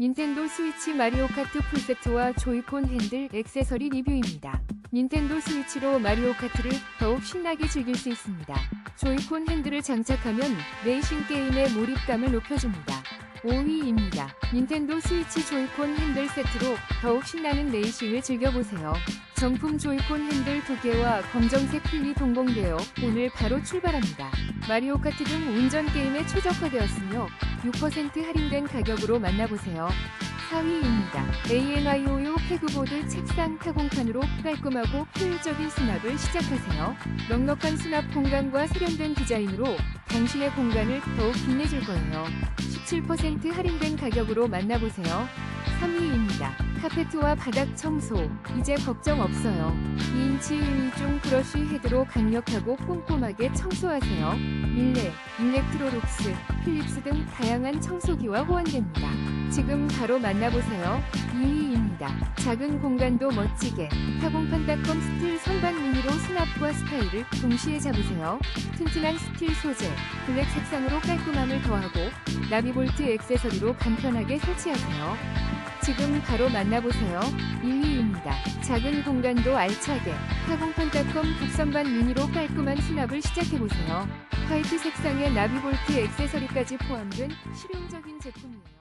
닌텐도 스위치 마리오 카트 풀세트와 조이콘 핸들 액세서리 리뷰입니다. 닌텐도 스위치로 마리오 카트를 더욱 신나게 즐길 수 있습니다. 조이콘 핸들을 장착하면 레이싱 게임의 몰입감을 높여줍니다. 5위입니다. 닌텐도 스위치 조이콘 핸들 세트로 더욱 신나는 레이싱을 즐겨보세요. 정품 조이콘 핸들 2개와 검정색 필이 동봉되어 오늘 바로 출발합니다. 마리오 카트 등 운전 게임에 최적화되었으며 6% 할인된 가격으로 만나보세요. 4위입니다. AMIOU 패그보드 책상 타공판으로 깔끔하고 효율적인 수납을 시작하세요. 넉넉한 수납 공간과 세련된 디자인으로 당신의 공간을 더욱 빛내줄 거예요. 17% 할인된 가격으로 만나보세요. 3위입니다. 카페트와 바닥 청소. 이제 걱정 없어요. 2인치 1종 브러쉬 헤드로 강력하고 꼼꼼하게 청소하세요. 밀레, 일렉트로룩스, 필립스 등 다양한 청소기와 호환됩니다. 지금 바로 만나보세요. 2위입니다. 작은 공간도 멋지게 타공판닷컴 스틸 선반 미니로 수납과 스타일을 동시에 잡으세요. 튼튼한 스틸 소재, 블랙 색상으로 깔끔함을 더하고 나비볼트 액세서리로 간편하게 설치하세요. 지금 바로 만나보세요. 2위입니다. 작은 공간도 알차게 타공판닷컴 국선반 미니로 깔끔한 수납을 시작해보세요. 화이트 색상의 나비볼트 액세서리까지 포함된 실용적인 제품이에요.